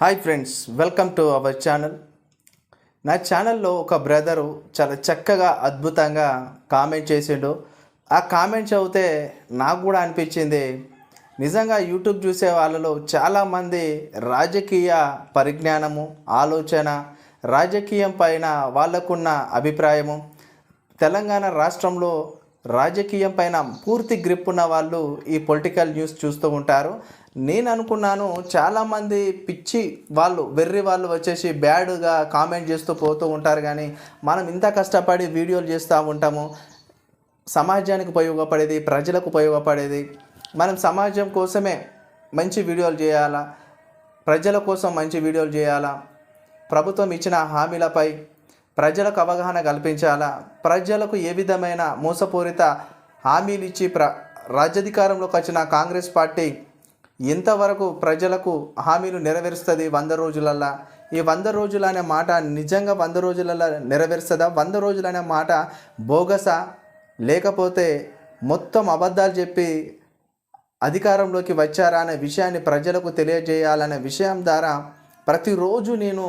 Hi friends welcome to our channel నా ఛానల్లో ఒక బ్రదరు చాలా చక్కగా అద్భుతంగా కామెంట్ చేసిండు. ఆ కామెంట్ చదివితే నాకు కూడా అనిపించింది. నిజంగా యూట్యూబ్ చూసే వాళ్ళలో చాలామంది రాజకీయ పరిజ్ఞానము ఆలోచన రాజకీయం పైన వాళ్ళకున్న అభిప్రాయము. తెలంగాణ రాష్ట్రంలో రాజకీయం పైన పూర్తి గ్రిప్ ఉన్న వాళ్ళు ఈ పొలిటికల్ న్యూస్ చూస్తూ ఉంటారు. నేను అనుకున్నాను చాలామంది పిచ్చి వాళ్ళు వెర్రి వాళ్ళు వచ్చేసి బ్యాడ్గా కామెంట్ చేస్తూ పోతూ ఉంటారు కానీ మనం ఇంత కష్టపడి వీడియోలు చేస్తూ ఉంటాము. సమాజానికి ఉపయోగపడేది ప్రజలకు ఉపయోగపడేది. మనం సమాజం కోసమే మంచి వీడియోలు చేయాలా? ప్రజల కోసం మంచి వీడియోలు చేయాలా? ప్రభుత్వం ఇచ్చిన హామీలపై ప్రజలకు అవగాహన కల్పించాలా? ప్రజలకు ఏ విధమైన మోసపూరిత హామీలు ఇచ్చి ప్ర రాజ్యాధికారంలోకి వచ్చిన కాంగ్రెస్ పార్టీ ఎంతవరకు ప్రజలకు హామీలు నెరవేరుస్తుంది వంద రోజులల్లా? ఈ వంద రోజులు అనే మాట నిజంగా వంద రోజులలో నెరవేరుస్తుందా? వంద రోజులు అనే మాట బోగసా లేకపోతే మొత్తం అబద్ధాలు చెప్పి అధికారంలోకి వచ్చారా అనే విషయాన్ని ప్రజలకు తెలియజేయాలనే విషయం ద్వారా ప్రతిరోజు నేను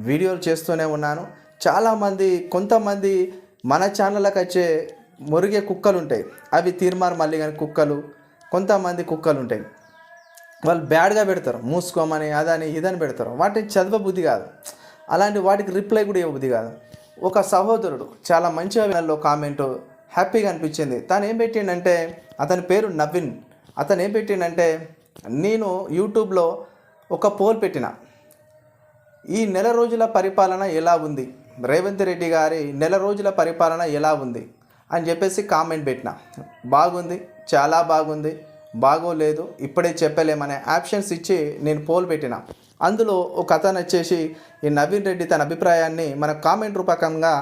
వీడియోలు చేస్తూనే ఉన్నాను. చాలామంది కొంతమంది మన ఛానళ్ళకి వచ్చే మురిగే కుక్కలు ఉంటాయి అవి తీర్మార్ మళ్ళీ కుక్కలు కొంతమంది కుక్కలు ఉంటాయి వాళ్ళు బ్యాడ్గా పెడతారు. మూసుకోమని అదని ఇదని పెడతారు. వాటిని చదవ బుద్ధి కాదు. అలాంటి వాటికి రిప్లై కూడా ఇవ్వబుద్ధి కాదు. ఒక సహోదరుడు చాలా మంచిగా వినల్లో కామెంట్ హ్యాపీగా అనిపించింది. తను ఏం పెట్టిండంటే అతని పేరు నవీన్. అతను ఏం పెట్టిండంటే నేను యూట్యూబ్లో ఒక పోల్ పెట్టిన. ఈ నెల రోజుల పరిపాలన ఎలా ఉంది? రేవంత్ రెడ్డి గారి నెల రోజుల పరిపాలన ఎలా ఉంది? అని చెప్పేసి కామెంట్ పెట్టిన. బాగుంది చాలా బాగుంది. బాగోలేదు ఇప్పుడే చెప్పలేమనే ఆప్షన్స్ ఇచ్చి నేను పోల్ పెట్టిన. అందులో ఒక అతను వచ్చేసి ఈ నవీన్ రెడ్డి తన అభిప్రాయాన్ని మన కామెంట్ రూపకంగా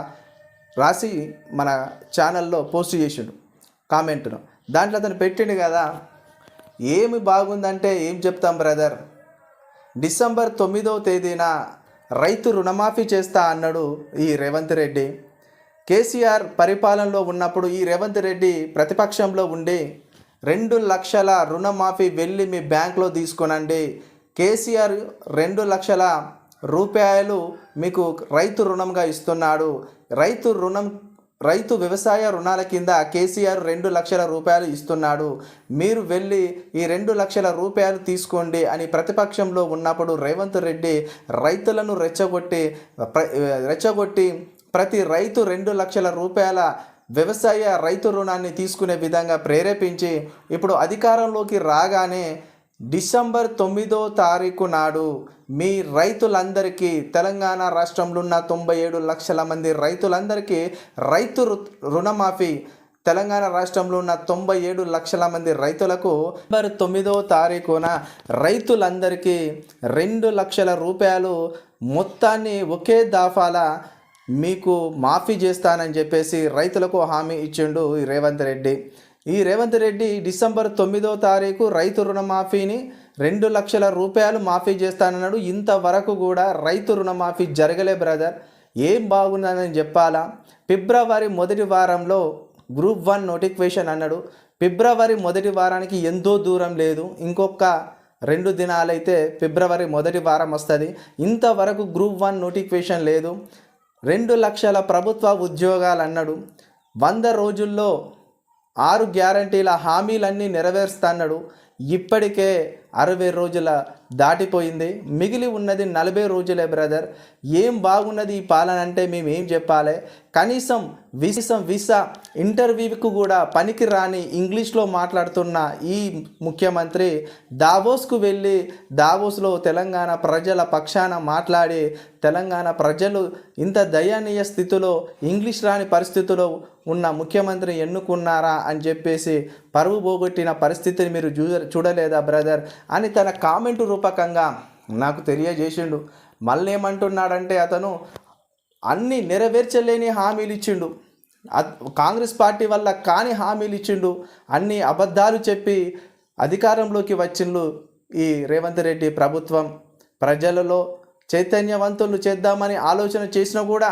రాసి మన ఛానల్లో పోస్ట్ చేసిండు కామెంట్ను. దాంట్లో అతను పెట్టిండు కదా ఏమి బాగుందంటే ఏం చెప్తాం బ్రదర్? డిసెంబర్ తొమ్మిదవ తేదీన రైతు రుణమాఫీ చేస్తా అన్నాడు ఈ రేవంత్ రెడ్డి. కేసీఆర్ పరిపాలనలో ఉన్నప్పుడు ఈ రేవంత్ రెడ్డి ప్రతిపక్షంలో ఉండి రెండు లక్షల రుణమాఫీ వెళ్ళి మీ బ్యాంక్లో తీసుకొనండి. కేసీఆర్ రెండు లక్షల రూపాయలు మీకు రైతు రుణంగా ఇస్తున్నాడు. రైతు రుణం రైతు వ్యవసాయ రుణాల కింద కేసీఆర్ రెండు లక్షల రూపాయలు ఇస్తున్నాడు. మీరు వెళ్ళి ఈ రెండు లక్షల రూపాయలు తీసుకోండి అని ప్రతిపక్షంలో ఉన్నప్పుడు రేవంత్ రెడ్డి రైతులను రెచ్చగొట్టి ప్ర- రెచ్చగొట్టి ప్రతి రైతు రెండు లక్షల రూపాయల వ్యవసాయ రైతు రుణాన్ని తీసుకునే విధంగా ప్రేరేపించి ఇప్పుడు అధికారంలోకి రాగానే డిసెంబర్ తొమ్మిదో తారీఖు నాడు మీ రైతులందరికీ తెలంగాణ రాష్ట్రంలో ఉన్న తొంభై ఏడు లక్షల మంది రైతులందరికీ రైతు రు- రుణమాఫీ తెలంగాణ రాష్ట్రంలో ఉన్న తొంభై ఏడు లక్షల మంది రైతులకు డిసెంబర్ తొమ్మిదో తారీఖున రైతులందరికీ రెండు లక్షల రూపాయలు మొత్తాన్ని ఒకే దాఫాల మీకు మాఫీ చేస్తానని చెప్పేసి రైతులకు హామీ ఇచ్చిండు ఈ రేవంత్ రెడ్డి. ఈ రేవంత్ రెడ్డి డిసెంబర్ తొమ్మిదో తారీఖు రైతు రుణమాఫీని రెండు లక్షల రూపాయలు మాఫీ చేస్తానన్నాడు. ఇంతవరకు కూడా రైతు రుణమాఫీ జరగలే బ్రదర్. ఏం బాగున్నదని చెప్పాలా? ఫిబ్రవరి మొదటి వారంలో గ్రూప్ వన్ నోటిఫికేషన్ అన్నాడు. ఫిబ్రవరి మొదటి వారానికి ఎంతో దూరం లేదు. ఇంకొక రెండు దినాలైతే ఫిబ్రవరి మొదటి వారం వస్తుంది. ఇంతవరకు గ్రూప్ వన్ నోటిఫికేషన్ లేదు. రెండు లక్షల ప్రభుత్వ ఉద్యోగాలు అన్నాడు వంద రోజుల్లో ఆరు గ్యారంటీల హామీలన్నీ నెరవేరుస్తాన్నాడు. ఇప్పటికే అరవై రోజుల దాటిపోయింది. మిగిలి ఉన్నది నలభై రోజులే బ్రదర్. ఏం బాగున్నది ఈ పాలన అంటే మేము ఏం చెప్పాలి? కనీసం విసం వీసా ఇంటర్వ్యూకు కూడా పనికి రాని ఇంగ్లీష్లో మాట్లాడుతున్న ఈ ముఖ్యమంత్రి దావోస్కు వెళ్ళి దావోస్లో తెలంగాణ ప్రజల పక్షాన మాట్లాడి తెలంగాణ ప్రజలు ఇంత దయనీయ స్థితిలో ఇంగ్లీష్ రాని పరిస్థితిలో ఉన్న ముఖ్యమంత్రి ఎన్నుకున్నారా అని చెప్పేసి పరువు పోగొట్టిన పరిస్థితిని మీరు చూ చూడలేదా బ్రదర్? అని తన కామెంట్ రూపకంగా నాకు తెలియజేసిండు. మళ్ళీ ఏమంటున్నాడంటే అతను అన్ని నెరవేర్చలేని హామీలు ఇచ్చిండు. కాంగ్రెస్ పార్టీ వల్ల కాని హామీలు ఇచ్చిండు. అన్ని అబద్ధాలు చెప్పి అధికారంలోకి వచ్చిండు ఈ రేవంత్ రెడ్డి ప్రభుత్వం. ప్రజలలో చైతన్యవంతులు చేద్దామని ఆలోచన చేసినా కూడా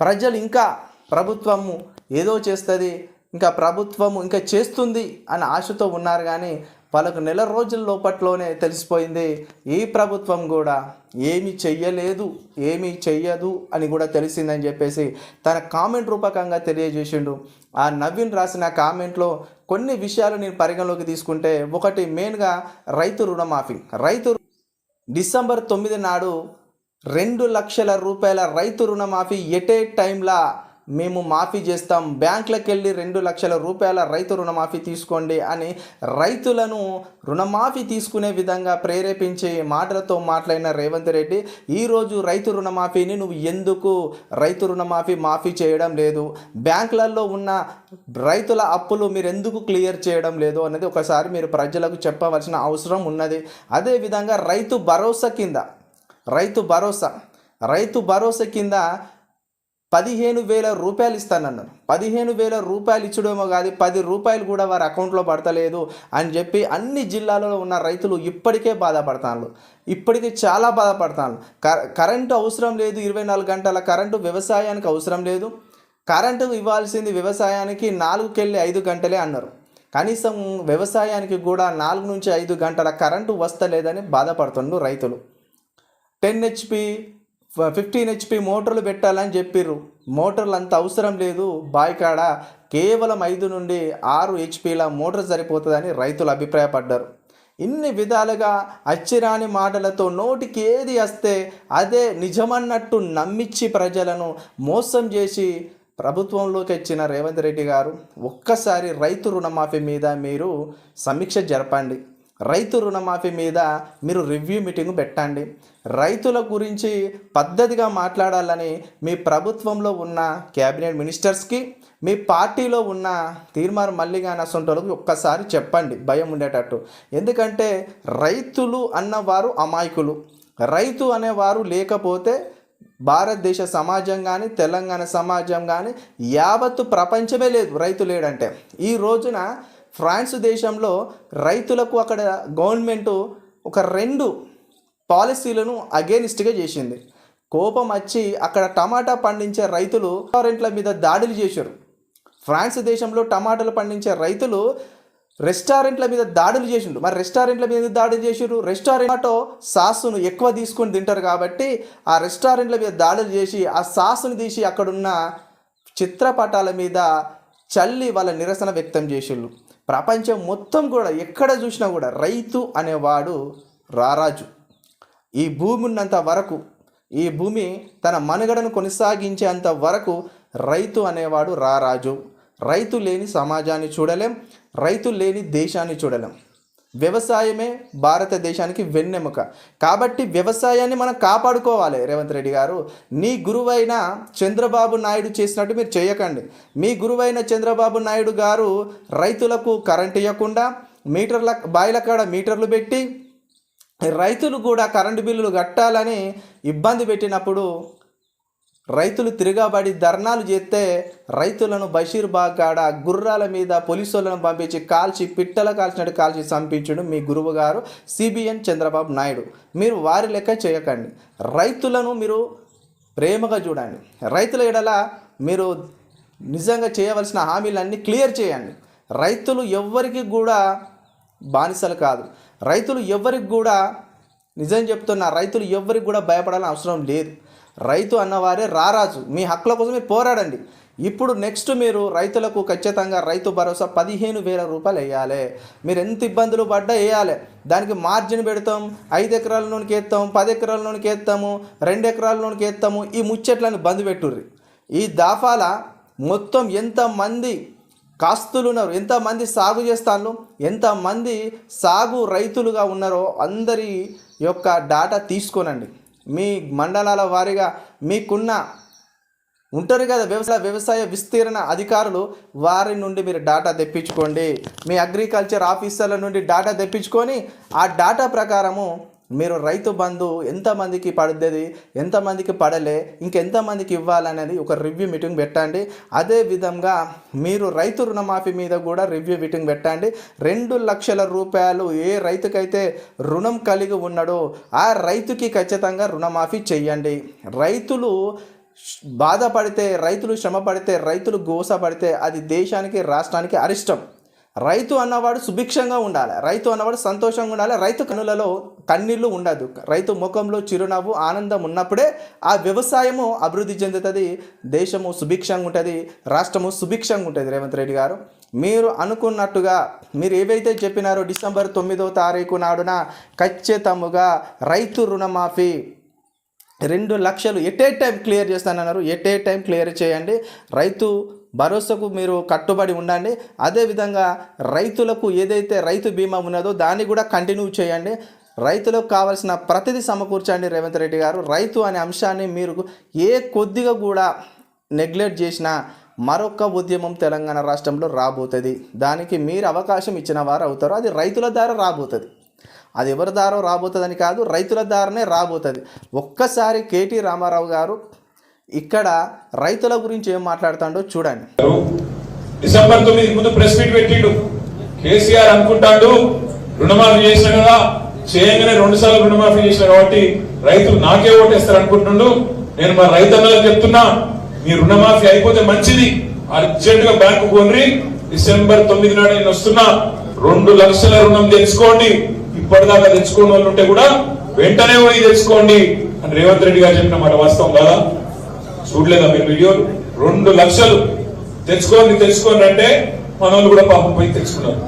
ప్రజలు ఇంకా ప్రభుత్వము ఏదో చేస్తుంది ఇంకా ప్రభుత్వము ఇంకా చేస్తుంది అని ఆశతో ఉన్నారు కానీ వాళ్ళకు నెల రోజుల లోపట్లోనే తెలిసిపోయింది. ఈ ప్రభుత్వం కూడా ఏమి చెయ్యలేదు ఏమి చెయ్యదు అని కూడా తెలిసిందని చెప్పేసి తన కామెంట్ రూపకంగా తెలియజేసిండు. ఆ నవీన్ రాసిన కామెంట్లో కొన్ని విషయాలు నేను పరిగణలోకి తీసుకుంటే ఒకటి మెయిన్గా రైతు రుణమాఫీ. రైతు డిసెంబర్ తొమ్మిది నాడు రెండు లక్షల రూపాయల రైతు రుణమాఫీ ఎటే టైంలా మేము మాఫీ చేస్తాం. బ్యాంకులకు వెళ్ళి రెండు లక్షల రూపాయల రైతు రుణమాఫీ తీసుకోండి అని రైతులను రుణమాఫీ తీసుకునే విధంగా ప్రేరేపించే మాటలతో మాట్లాడిన రేవంత్ రెడ్డి ఈరోజు రైతు రుణమాఫీని నువ్వు ఎందుకు రైతు రుణమాఫీ మాఫీ చేయడం లేదు? బ్యాంకులలో ఉన్న రైతుల అప్పులు మీరు ఎందుకు క్లియర్ చేయడం లేదు? అనేది ఒకసారి మీరు ప్రజలకు చెప్పవలసిన అవసరం ఉన్నది. అదేవిధంగా రైతు భరోసా కింద రైతు భరోసా రైతు భరోసా కింద పదిహేను వేల రూపాయలు ఇస్తానన్నారు పదిహేను వేల రూపాయలు ఇచ్చడమో కాదు పది రూపాయలు కూడా వారి అకౌంట్లో పడతలేదు అని చెప్పి అన్ని జిల్లాలలో ఉన్న రైతులు ఇప్పటికే బాధపడతాను ఇప్పటికే చాలా బాధపడతాను కరెంటు అవసరం లేదు ఇరవై నాలుగు గంటల కరెంటు వ్యవసాయానికి అవసరం లేదు. కరెంటు ఇవ్వాల్సింది వ్యవసాయానికి నాలుగుకెళ్ళి ఐదు గంటలే అన్నారు. కనీసం వ్యవసాయానికి కూడా నాలుగు నుంచి ఐదు గంటల కరెంటు వస్తలేదని బాధపడుతుండ్రు రైతులు. టెన్ హెచ్పి ఫిఫ్టీన్ హెచ్పి మోటార్లు పెట్టాలని చెప్పిర్రు. మోటార్లు అంత అవసరం లేదు. బాయికాడ కేవలం ఐదు నుండి ఆరు హెచ్పిల మోటార్ సరిపోతుందని రైతులు అభిప్రాయపడ్డారు. ఇన్ని విధాలుగా అచ్చిరాని మాటలతో నోటికి ఏది వస్తే అదే నిజమన్నట్టు నమ్మించి ప్రజలను మోసం చేసి ప్రభుత్వంలోకి వచ్చిన రేవంత్ రెడ్డి గారు ఒక్కసారి రైతు రుణమాఫీ మీద మీరు సమీక్ష జరపండి. రైతు రుణమాఫీ మీద మీరు రివ్యూ మీటింగ్ పెట్టండి. రైతుల గురించి పద్ధతిగా మాట్లాడాలని మీ ప్రభుత్వంలో ఉన్న క్యాబినెట్ మినిస్టర్స్కి మీ పార్టీలో ఉన్న తీర్మానం మల్లిగా నసంటోళ్ళకి ఒక్కసారి చెప్పండి. భయం ఉండేటట్టు. ఎందుకంటే రైతులు అన్నవారు అమాయకులు. రైతు అనేవారు లేకపోతే భారతదేశ సమాజం కానీ తెలంగాణ సమాజం కానీ యావత్తు ప్రపంచమే లేదు రైతు లేడంటే. ఈ రోజున ఫ్రాన్స్ దేశంలో రైతులకు అక్కడ గవర్నమెంట్ ఒక రెండు పాలసీలను అగేనిస్ట్గా చేసింది. కోపం వచ్చి అక్కడ టమాటా పండించే రైతులు రెస్టారెంట్ల మీద దాడులు చేశారు. ఫ్రాన్స్ దేశంలో టమాటాలు పండించే రైతులు రెస్టారెంట్ల మీద దాడులు చేసిండు మరి రెస్టారెంట్ల మీద దాడులు చేసిరు రెస్టారెంట్ సాసును ఎక్కువ తీసుకొని తింటారు కాబట్టి ఆ రెస్టారెంట్ల మీద దాడులు చేసి ఆ సాసును తీసి అక్కడున్న చిత్రపటాల మీద చల్లి వాళ్ళ నిరసన వ్యక్తం చేసిళ్ళు ప్రపంచం మొత్తం కూడా ఎక్కడ చూసినా కూడా రైతు అనేవాడు రారాజు. ఈ భూమి ఉన్నంత వరకు ఈ భూమి తన మనుగడను కొనసాగించేంత వరకు రైతు అనేవాడు రారాజు. రైతు లేని సమాజాన్ని చూడలేం రైతు లేని దేశాన్ని చూడలేం. వ్యవసాయమే భారతదేశానికి వెన్నెముక. కాబట్టి వ్యవసాయాన్ని మనం కాపాడుకోవాలి రేవంత్ రెడ్డి గారు. నీ గురువైన చంద్రబాబు నాయుడు చేసినట్టు మీరు చేయకండి. మీ గురువైన చంద్రబాబు నాయుడు గారు రైతులకు కరెంట్ ఇవ్వకుండా మీటర్ల బాయిల కాడ మీటర్లు పెట్టి రైతులు కూడా కరెంటు బిల్లులు కట్టాలని ఇబ్బంది పెట్టినప్పుడు రైతులు తిరగబడి ధర్నాలు చేస్తే రైతులను బషీర్బాగ్ కాడ గుర్రాల మీద పోలీసులను పంపించి కాల్చి పిట్టల కాల్చినట్టు కాల్చి చంపించడం మీ గురువు గారు సిబిఎన్ చంద్రబాబు నాయుడు. మీరు వారి లెక్క చేయకండి. రైతులను మీరు ప్రేమగా చూడండి. రైతుల ఎడల మీరు నిజంగా చేయవలసిన హామీలన్నీ క్లియర్ చేయండి. రైతులు ఎవ్వరికి కూడా బానిసలు కాదు. రైతులు ఎవ్వరికి కూడా నిజం చెప్తున్నా రైతులు ఎవరికి కూడా భయపడాలని అవసరం లేదు. రైతు అన్నవారే రారాజు. మీ హక్కుల కోసం మీరు పోరాడండి. ఇప్పుడు నెక్స్ట్ మీరు రైతులకు ఖచ్చితంగా రైతు భరోసా పదిహేను వేల రూపాయలు వేయాలి. మీరు ఎంత ఇబ్బందులు పడ్డా వేయాలి. దానికి మార్జిన్ పెడతాం ఐదు ఎకరాల నూనెకి ఎత్తాము పది ఎకరాల నూనెకి ఎత్తాము రెండు ఎకరాల నూనెకి ఎత్తాము ఈ ముచ్చట్లను బంద్ పెట్టుర్రి. ఈ దాఫాల మొత్తం ఎంతమంది కాస్తులు ఉన్నారు ఎంతమంది సాగు చేస్తాను ఎంతమంది సాగు రైతులుగా ఉన్నారో అందరి యొక్క డాటా తీసుకోనండి. మీ మండలాల వారీగా మీకున్న ఉంటారు కదా వ్యవసాయ వ్యవసాయ విస్తీర్ణ అధికారులు వారి నుండి మీరు డాటా తెప్పించుకోండి. మీ అగ్రికల్చర్ ఆఫీసర్ల నుండి డాటా తెప్పించుకొని ఆ డాటా ప్రకారము మీరు రైతు బంధు ఎంతమందికి పడుతుంది ఎంతమందికి పడలే ఇంకెంతమందికి ఇవ్వాలనేది ఒక రివ్యూ మీటింగ్ పెట్టండి. అదే విధంగా మీరు రైతు రుణమాఫీ మీద కూడా రివ్యూ మీటింగ్ పెట్టండి. రెండు లక్షల రూపాయలు ఏ రైతుకైతే రుణం కలిగి ఉన్నాడో ఆ రైతుకి ఖచ్చితంగా రుణమాఫీ చేయండి. రైతులు బాధపడితే రైతులు శ్రమ పడితే రైతులు గోసపడితే అది దేశానికి రాష్ట్రానికి అరిష్టం. రైతు అన్నవాడు సుభిక్షంగా ఉండాలి. రైతు అన్నవాడు సంతోషంగా ఉండాలి. రైతు కనులలో కన్నీళ్ళు ఉండదు. రైతు ముఖంలో చిరునవ్వు ఆనందం ఉన్నప్పుడే ఆ వ్యవసాయము అభివృద్ధి చెందుతుంది. దేశము సుభిక్షంగా ఉంటుంది. రాష్ట్రము సుభిక్షంగా ఉంటుంది. రేవంత్ రెడ్డి గారు మీరు అనుకున్నట్టుగా మీరు ఏవైతే చెప్పినారో డిసెంబర్ తొమ్మిదో తారీఖు నాడున ఖచ్చితముగా రైతు రుణమాఫీ రెండు లక్షలు ఎట్ ఏ టైం క్లియర్ చేస్తానన్నారు. ఎట్ ఏ టైం క్లియర్ చేయండి. రైతు భరోసాకు మీరు కట్టుబడి ఉండండి. అదేవిధంగా రైతులకు ఏదైతే రైతు బీమా ఉన్నదో దాన్ని కూడా కంటిన్యూ చేయండి. రైతులకు కావాల్సిన ప్రతిదీ సమకూర్చండి రేవంత్ రెడ్డి గారు. రైతు అనే అంశాన్ని మీరు ఏ కొద్దిగా కూడా నెగ్లెక్ట్ చేసినా మరొక ఉద్యమం తెలంగాణ రాష్ట్రంలో రాబోతుంది. దానికి మీరు అవకాశం ఇచ్చిన వారు అవుతారు. అది రైతుల ద్వారా రాబోతుంది. అది ఎవరి దారో రాబోతుందని కాదు రైతుల దారనే రాబోతుంది. ఒక్కసారి కేటీ రామారావు గారు ఇక్కడ రైతుల గురించి ఏం మాట్లాడుతాడో చూడండి. డిసెంబర్ తొమ్మిది ముందు ప్రెస్ మీట్ పెట్టిండు. కేసీఆర్ అనుకుంటాడు రుణమాఫీ చేసిన కదా చేయగానే రెండు సార్లు రుణమాఫీ చేసిన కాబట్టి రైతులు నాకే ఓటేస్తారు అనుకుంటుండు. నేను మా రైతన్నలకు చెప్తున్నా మీ రుణమాఫీ అయిపోతే మంచిది. అర్జెంట్గా బ్యాంకు కొనరి. డిసెంబర్ తొమ్మిది నాడు నేను వస్తున్నా. రెండు లక్షల రుణం తెలుసుకోండి. ఇప్పటిదాకా తెచ్చుకోని వాళ్ళు ఉంటే కూడా వెంటనే పోయి తెచ్చుకోండి అని రేవంత్ రెడ్డి గారు చెప్పిన మాట వాస్తవం కదా? చూడలేదా మీరు వీడియోలు రెండు లక్షలు. తెచ్చుకోండి తెచ్చుకోండి అంటే మన వాళ్ళు కూడా పాపం పోయి తెచ్చుకున్నారు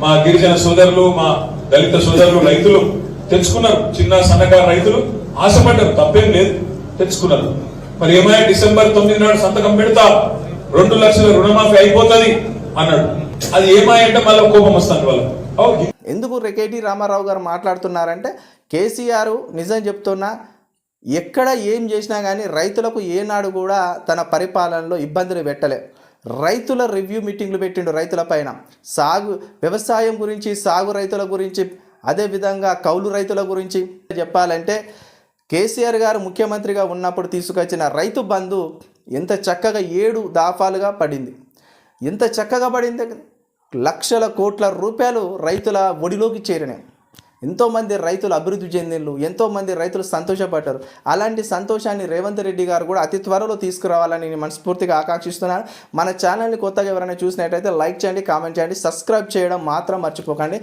మా గిరిజన సోదరులు మా దళిత సోదరులు రైతులు తెచ్చుకున్నారు చిన్న సన్నకారు రైతులు ఆశపడ్డారు. తప్పేం లేదు. తెచ్చుకున్నారు మరి ఏమైనా డిసెంబర్ తొమ్మిది నాడు సంతకం పెడతా రెండు లక్షల రుణమాఫీ అయిపోతుంది అన్నాడు. అది ఏమాయంటే మళ్ళీ కోపం వస్తాను వాళ్ళు ఎందుకు రెకేటి రామారావు గారు మాట్లాడుతున్నారంటే కేసీఆర్ నిజం చెప్తున్నా ఎక్కడ ఏం చేసినా కానీ రైతులకు ఏనాడు కూడా తన పరిపాలనలో ఇబ్బందులు పెట్టలే. రైతుల రివ్యూ మీటింగ్లు పెట్టిండు రైతుల పైన. సాగు వ్యవసాయం గురించి సాగు రైతుల గురించి అదేవిధంగా కౌలు రైతుల గురించి చెప్పాలంటే కేసీఆర్ గారు ముఖ్యమంత్రిగా ఉన్నప్పుడు తీసుకొచ్చిన రైతు బంధు ఎంత చక్కగా ఏడు దాఫాలుగా పడింది. ఎంత చక్కగా పడింది? లక్షల కోట్ల రూపాయలు రైతుల ఒడిలోకి చేరినాయి. ఎంతోమంది రైతులు అభివృద్ధి చెందిండ్రు ఎంతోమంది రైతులు సంతోషపడ్డారు. అలాంటి సంతోషాన్ని రేవంత్ రెడ్డి గారు కూడా అతి త్వరలో తీసుకురావాలని నేను మనస్ఫూర్తిగా ఆకాంక్షిస్తున్నాను. మన ఛానల్ని కొత్తగా ఎవరైనా చూసినట్టయితే లైక్ చేయండి కామెంట్ చేయండి సబ్స్క్రైబ్ చేయడం మాత్రం మర్చిపోకండి.